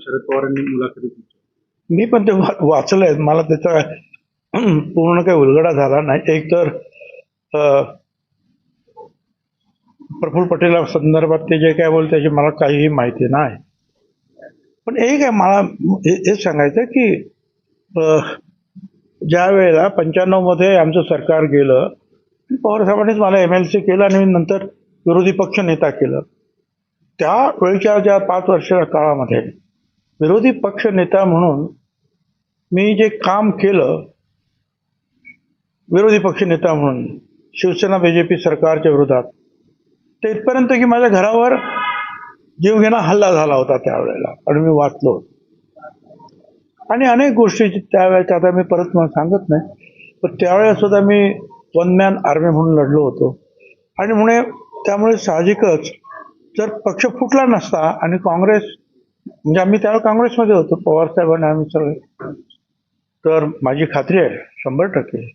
शरद पवारांनी मुलाखती मी पण ते वाचलंय. मला त्याचा पूर्ण काही उलगडा झाला नाही. एक तर प्रफुल्ल पटेल संदर्भात ते जे काय बोलते त्याची मला काहीही माहिती नाही. पण एक आहे मला हे- हेच सांगायचं की ज्या वेळेला पंच्याण्णवमध्ये आमचं सरकार गेलं पवार साहेबांनीच मला एम एल सी केलं आणि मी नंतर विरोधी पक्ष नेता केलं. त्या वेळच्या ज्या पाच वर्षाच्या काळामध्ये विरोधी पक्ष नेता म्हणून मी जे काम केलं विरोधी पक्ष नेता म्हणून शिवसेना बीजेपी सरकारच्या विरोधात ते इथपर्यंत की माझ्या घरावर जीवघेणा हल्ला झाला होता त्यावेळेला आणि मी वाचलो आणि अनेक गोष्टी त्यावेळेच्या आता मी परत मला सांगत नाही पण त्यावेळेस सुद्धा मी वन मॅन आर्मी म्हणून लढलो होतो. आणि म्हणे त्यामुळे साहजिकच जर पक्ष फुटला नसता आणि काँग्रेस म्हणजे आम्ही त्यावेळेला काँग्रेसमध्ये होतो पवार साहेबांनी आम्ही सगळे. तर माझी खात्री आहे शंभर टक्के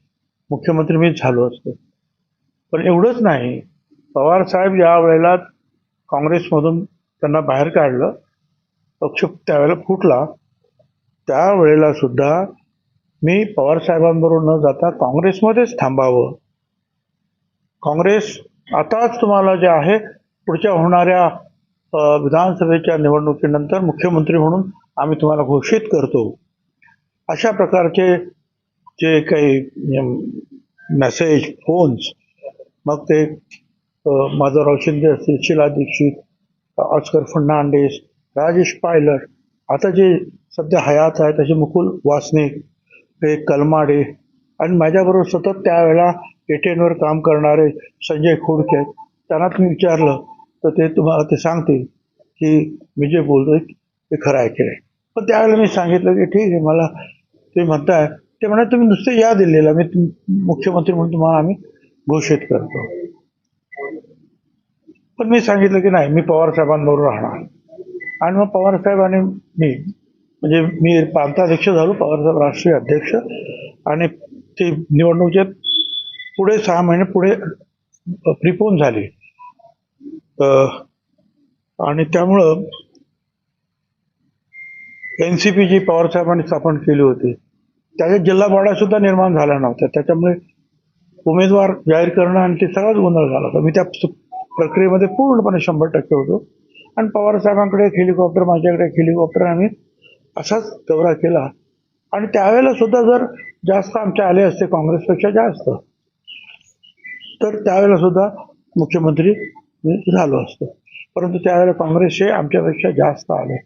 मुख्यमंत्री मीच झालो असतो. पण एवढंच नाही पवार साहेब ज्या वेळेला काँग्रेसमधून त्यांना बाहेर काढलं पक्ष त्यावेळेला फुटला. त्यावेळेला सुद्धा मी पवार साहेबांबरोबर न जाता काँग्रेसमध्येच थांबावं. काँग्रेस आताच तुम्हाला जे आहे पुढच्या होणाऱ्या विधानसभेच्या निवडणुकीनंतर मुख्यमंत्री म्हणून आम्ही तुम्हाला घोषित करतो. अशा प्रकारचे जे काही मेसेज फोन्स मग ते माधवराव शिंदे असतील शिला दीक्षित ऑस्कर फर्नांडिस राजेश पायलट आता जे सध्या हयात आहेत तसे मुकुल वासनिक हे कलमाडे आणि माझ्याबरोबर सतत त्यावेळेला एटीएनवर काम करणारे संजय खोडके त्यांना तुम्ही विचारलं तर ते तुम्हाला ते सांगतील की मी जे बोलतोय ते खरं आहे की नाही. पण त्यावेळेला मी सांगितलं की ठीक आहे मला ते म्हणताय. ते म्हणा तुम्ही नुसते या दिल्लीला मी तुम- मुख्यमंत्री म्हणून तुम्हाला आम्ही घोषित करतो. पण मी सांगितलं की नाही मी पवार साहेबांबरोबर राहणार. आणि मग पवार साहेब आणि मी म्हणजे मी प्रांताध्यक्ष झालो पवारसाहेब राष्ट्रीय अध्यक्ष. आणि ते निवडणुकीच्या पुढे सहा महिने पुढे प्रिपोन झाली. आणि त्यामुळं एन सी पी जी पवारसाहेबांनी स्थापन केली होती. त्याच्यात जिल्हा सुद्धा निर्माण झाल्या नव्हत्या. त्याच्यामुळे उमेदवार जाहीर करणं आणि ते सगळाच गोंधळ झाला होता. मी त्या प्रक्रियेमध्ये पूर्णपणे शंभर टक्के होतो. आणि पवार साहेबांकडे एक हेलिकॉप्टर माझ्याकडे एक हेलिकॉप्टर आम्ही असाच दौरा केला. आणि त्यावेळेला सुद्धा जर जास्त आमच्या आले असते काँग्रेसपेक्षा जास्त तर त्यावेळेला सुद्धा मुख्यमंत्री झालो असतो. परंतु त्यावेळेला काँग्रेसचे आमच्यापेक्षा जास्त आले.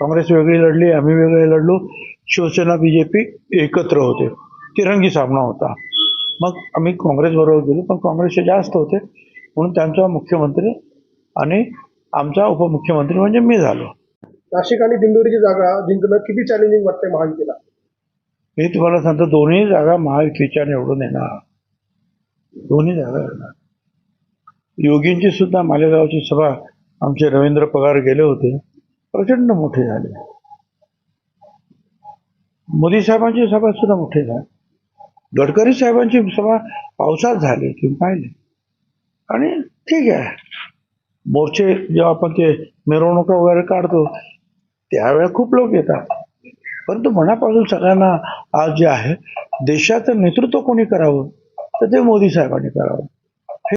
काँग्रेस वेगळी लढली आम्ही वेगळे लढलो. शिवसेना बी जे पी एकत्र होते. तिरंगी सामना होता. मग आम्ही काँग्रेसबरोबर गेलो पण काँग्रेसचे जास्त होते. म्हणून त्यांचा मुख्यमंत्री आणि आमचा उपमुख्यमंत्री म्हणजे मी झालो. नाशिक आणि दिंडोरीची जागा जिंकणं किती चॅलेंजिंग वाटतंय महायुतीला? मी तुम्हाला सांगतो दोन्ही जागा महायुतीच्या निवडून येणार. दोन्ही जागा येणार. योगींची सुद्धा मालेगावची सभा आमचे रवींद्र पगार गेले होते. प्रचंड मोठे झाले. मोदी साहेबांची सभा सुद्धा मोठी झाली. गडकरी साहेबांची सभा पावसात झाली तुम्ही पाहिले आणि ठीक आहे. मोर्चे जेव्हा आपण ते मिरवणुका वगैरे काढतो त्यावेळेला खूप लोक येतात. परंतु मनापासून सगळ्यांना आज जे आहे देशाचं नेतृत्व कोणी करावं तर ते मोदी साहेबांनी करावं.